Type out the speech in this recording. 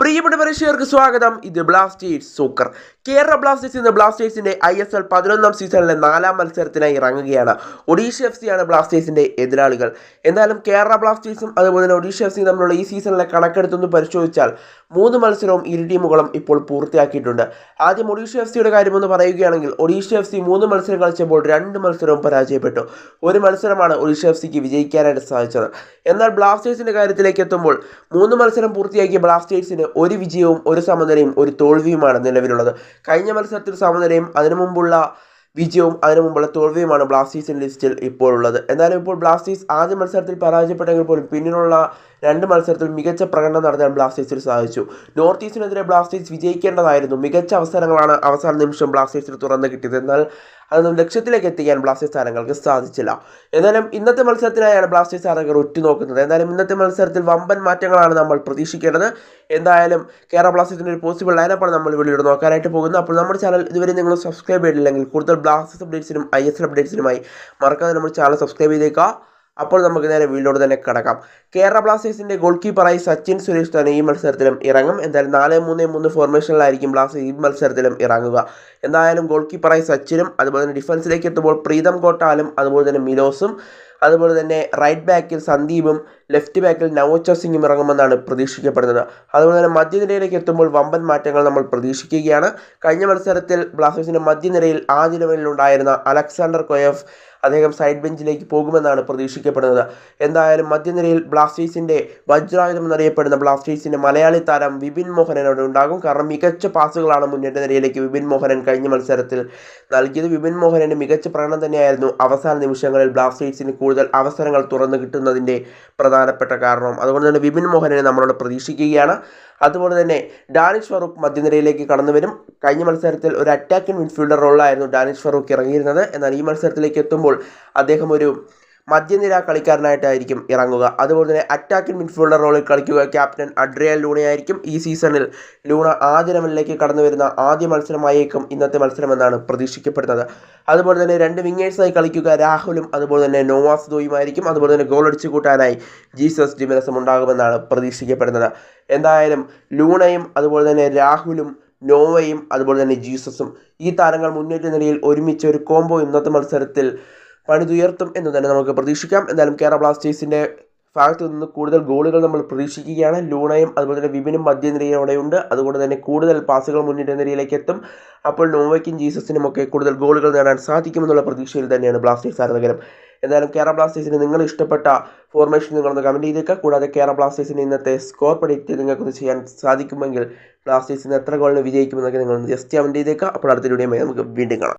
പ്രിയപ്പെട്ട പ്രേക്ഷകർക്ക് സ്വാഗതം. ഇത് ബ്ലാസ്റ്റേഴ്സ് സൂക്കർ കേരള ബ്ലാസ്റ്റേഴ്സ് ഇന്ന് ബ്ലാസ്റ്റേഴ്സിന്റെ ഐ എസ് എൽ പതിനൊന്നാം സീസണിലെ നാലാം മത്സരത്തിനായി ഇറങ്ങുകയാണ്. ഒഡീഷ എഫ് സിയാണ് ബ്ലാസ്റ്റേഴ്സിന്റെ എതിരാളികൾ. എന്നാലും കേരള ബ്ലാസ്റ്റേഴ്സും അതുപോലെ തന്നെ ഒഡീഷ എഫ് സിയും തമ്മിലുള്ള ഈ സീസണിലെ കണക്കെടുത്തൊന്ന് പരിശോധിച്ചാൽ മൂന്ന് മത്സരവും ഇരു ടീമുകളും ഇപ്പോൾ പൂർത്തിയാക്കിയിട്ടുണ്ട്. ആദ്യം ഒഡീഷ എഫ് സിയുടെ കാര്യമൊന്ന് പറയുകയാണെങ്കിൽ ഒഡീഷ എഫ് സി മൂന്ന് മത്സരം കളിച്ചപ്പോൾ രണ്ട് മത്സരവും പരാജയപ്പെട്ടു. ഒരു മത്സരമാണ് ഒഡീഷ എഫ് സിക്ക് വിജയിക്കാനായിട്ട് സാധിച്ചത്. എന്നാൽ ബ്ലാസ്റ്റേഴ്സിന്റെ കാര്യത്തിലേക്ക് എത്തുമ്പോൾ മൂന്ന് മത്സരം പൂർത്തിയാക്കിയ ബ്ലാസ്റ്റേഴ്സിന് ഒരു വിജയവും ഒരു സമനിലയും ഒരു തോൽവിയുമാണ് നിലവിലുള്ളത്. കഴിഞ്ഞ മത്സരത്തിൽ സമനിലയും അതിനു മുമ്പുള്ള വിജയവും അതിനു മുമ്പുള്ള തോൽവിയുമാണ് ബ്ലാസ്റ്റേഴ്സിന്റെ ലിസ്റ്റിൽ ഇപ്പോൾ ഉള്ളത്. എന്നാലും ഇപ്പോൾ ബ്ലാസ്റ്റേഴ്സ് ആദ്യ മത്സരത്തിൽ പരാജയപ്പെട്ടെങ്കിൽ പോലും പിന്നിലുള്ള രണ്ട് മത്സരത്തിൽ മികച്ച പ്രകടനം നടത്താൻ ബ്ലാസ്റ്റേഴ്സിന് സാധിച്ചു. നോർത്ത് ഈസ്റ്റിനെതിരെ ബ്ലാസ്റ്റേഴ്സ് വിജയിക്കേണ്ടതായിരുന്നു. മികച്ച അവസരങ്ങളാണ് അവസാന നിമിഷം ബ്ലാസ്റ്റേഴ്സിന് തുറന്നു കിട്ടിയത്. എന്നാൽ അതൊന്നും ലക്ഷ്യത്തിലേക്ക് എത്തിക്കാൻ ബ്ലാസ്റ്റേഴ്സ് താരങ്ങൾക്ക് സാധിച്ചില്ല. എന്നാലും ഇന്നത്തെ മത്സരത്തിനായാണ് ബ്ലാസ്റ്റേഴ്സ് താരങ്ങൾ ഉറ്റുനോക്കുന്നത്. എന്തായാലും ഇന്നത്തെ മത്സരത്തിൽ വമ്പൻ മാറ്റങ്ങളാണ് നമ്മൾ പ്രതീക്ഷിക്കേണ്ടത്. എന്തായാലും കേരള ബ്ലാസ്റ്റേഴ്സിന്റെ ഒരു പോസിബിൾ ലൈനപ്പാണ് നമ്മൾ വീഡിയോ നോക്കാനായിട്ട് പോകുന്നത്. അപ്പോൾ നമ്മുടെ ചാനൽ ഇതുവരെ നിങ്ങൾ സബ്സ്ക്രൈബ് ചെയ്തില്ലെങ്കിൽ കൂടുതൽ ബ്ലാസ്റ്റേഴ്സ് അപ്ഡേറ്റ്സിനും ഐ എസ് എൽ അപ്ഡേറ്റ്സിനുമായി മറക്കാതെ നമ്മുടെ ചാനൽ സബ്സ്ക്രൈബ് ചെയ്തേക്കുക. അപ്പോൾ നമുക്ക് നേരെ വീടിനോട് തന്നെ കിടക്കാം. കേരള ബ്ലാസ്റ്റേഴ്സിന്റെ ഗോൾ കീപ്പറായി സച്ചിൻ സുരേഷ് തന്നെ ഈ മത്സരത്തിലും ഇറങ്ങും. എന്തായാലും നാല് മൂന്ന് മൂന്ന് ഫോർമേഷനിലായിരിക്കും ബ്ലാസ്റ്റേഴ്സ് ഈ മത്സരത്തിലും ഇറങ്ങുക. എന്തായാലും ഗോൾ കീപ്പറായി സച്ചിനും അതുപോലെ തന്നെ ഡിഫൻസിലേക്ക് എത്തുമ്പോൾ പ്രീതം കോട്ടാലും അതുപോലെ തന്നെ മിലോസും അതുപോലെ തന്നെ റൈറ്റ് ബാക്കിൽ സന്ദീപും ലെഫ്റ്റ് ബാക്കിൽ നവോച്ച സിംഗും ഇറങ്ങുമെന്നാണ് പ്രതീക്ഷിക്കപ്പെടുന്നത്. അതുപോലെ തന്നെ മധ്യനിരയിലേക്ക് എത്തുമ്പോൾ വമ്പൻ മാറ്റങ്ങൾ നമ്മൾ പ്രതീക്ഷിക്കുകയാണ്. കഴിഞ്ഞ മത്സരത്തിൽ ബ്ലാസ്റ്റേഴ്സിന്റെ മധ്യനിരയിൽ ആദ്യ നിലവിലുണ്ടായിരുന്ന അലക്സാണ്ടർ കൊയഫ് അദ്ദേഹം സൈഡ് ബെഞ്ചിലേക്ക് പോകുമെന്നാണ് പ്രതീക്ഷിക്കപ്പെടുന്നത്. എന്തായാലും മധ്യനിരയിൽ ബ്ലാസ്റ്റേഴ്സിന്റെ വജ്രായുധം എന്നറിയപ്പെടുന്ന ബ്ലാസ്റ്റേഴ്സിന്റെ മലയാളി താരം വിപിൻ മോഹനൻ അവിടെ ഉണ്ടാകും. കാരണം മികച്ച പാസുകളാണ് മുന്നേറ്റ നിരയിലേക്ക് വിപിൻ മോഹനൻ കഴിഞ്ഞ മത്സരത്തിൽ നൽകിയത്. വിപിൻ മോഹനന്റെ മികച്ച പ്രകടനം തന്നെയായിരുന്നു അവസാന നിമിഷങ്ങളിൽ ബ്ലാസ്റ്റേഴ്സിന് കൂടുതൽ അവസരങ്ങൾ തുറന്നു കിട്ടുന്നതിന്റെ പ്രധാനപ്പെട്ട കാരണം അതുകൊണ്ട് തന്നെ വിപിൻ മോഹനനെ നമ്മളോട് പ്രതീക്ഷിക്കുകയാണ്. അതുപോലെ തന്നെ ഡാനിഷ് ഫറൂഖ് മധ്യനിരയിലേക്ക് കടന്നു വരും. കഴിഞ്ഞ മത്സരത്തിൽ ഒരു അറ്റാക്കിംഗ് മിഡ്ഫീൽഡർ റോളായിരുന്നു ഡാനിഷ് ഫറൂഖ് ഇറങ്ങിയിരുന്നത്. എന്നാൽ ഈ മത്സരത്തിലേക്ക് എത്തുമ്പോൾ അദ്ദേഹം ഒരു മധ്യനിര കളിക്കാരനായിട്ടായിരിക്കും ഇറങ്ങുക. അതുപോലെ തന്നെ അറ്റാക്കിംഗ് മിഡ്ഫീൽഡർ റോളിൽ കളിക്കുക ക്യാപ്റ്റൻ അഡ്രിയൽ ലൂണയായിരിക്കും ഈ സീസണിൽ ലൂണ ആദ്യ ലെവലിലേക്ക് കടന്നു വരുന്ന ആദ്യ മത്സരമായേക്കും ഇന്നത്തെ മത്സരമെന്നാണ് പ്രതീക്ഷിക്കപ്പെടുന്നത്. അതുപോലെ തന്നെ രണ്ട് വിങ്ങേഴ്സായി കളിക്കുക രാഹുലും അതുപോലെ തന്നെ നോവാസ് ദോയുമായിരിക്കും. അതുപോലെ തന്നെ ഗോൾ അടിച്ചു കൂട്ടാനായി ജീസസ് ഡിമിനസും ഉണ്ടാകുമെന്നാണ് പ്രതീക്ഷിക്കപ്പെടുന്നത്. എന്തായാലും ലൂണയും അതുപോലെ തന്നെ രാഹുലും നോവയും അതുപോലെ തന്നെ ജീസസും ഈ താരങ്ങൾ മുന്നേറ്റ നിലയിൽ ഒരുമിച്ച് ഒരു കോംബോ ഇന്നത്തെ മത്സരത്തിൽ പണിതുയർത്തും എന്ന് തന്നെ നമുക്ക് പ്രതീക്ഷിക്കാം. എന്തായാലും കേരള ബ്ലാസ്റ്റേഴ്സിന്റെ ഭാഗത്തു നിന്ന് കൂടുതൽ ഗോളുകൾ നമ്മൾ പ്രതീക്ഷിക്കുകയാണ്. ലൂണയും അതുപോലെ തന്നെ വിപിനും മധ്യനിരയോടെയുണ്ട് അതുകൊണ്ട് തന്നെ കൂടുതൽ പാസുകൾ മുന്നിട്ട നിരയിലേക്ക് എത്തും. അപ്പോൾ നോവയ്ക്കും ജീസസിനും ഒക്കെ കൂടുതൽ ഗോളുകൾ നേടാൻ സാധിക്കുമെന്നുള്ള പ്രതീക്ഷയിൽ തന്നെയാണ് ബ്ലാസ്റ്റേഴ്സ് ആരാധകരും എന്തായാലും കേരള ബ്ലാസ്റ്റേഴ്സിന് നിങ്ങൾ ഇഷ്ടപ്പെട്ട ഫോർമേഷൻ നിങ്ങളൊന്ന് കമന്റ് ചെയ്തേക്കുക കൂടാതെ കേരള ബ്ലാസ്റ്റേഴ്സിന് ഇന്നത്തെ സ്കോർ പ്രഡിക്റ്റ് നിങ്ങൾക്കൊന്ന് ചെയ്യാൻ സാധിക്കുമെങ്കിൽ ബ്ലാസ്റ്റേഴ്സിന് എത്ര ഗോളിന് വിജയിക്കുമെന്നൊക്കെ നിങ്ങളൊന്ന് ജസ്റ്റ് കമന്റ് ചെയ്തേക്കുക അപ്പോൾ അടുത്ത വീഡിയോയുമായി നമുക്ക് വീണ്ടും കാണാം.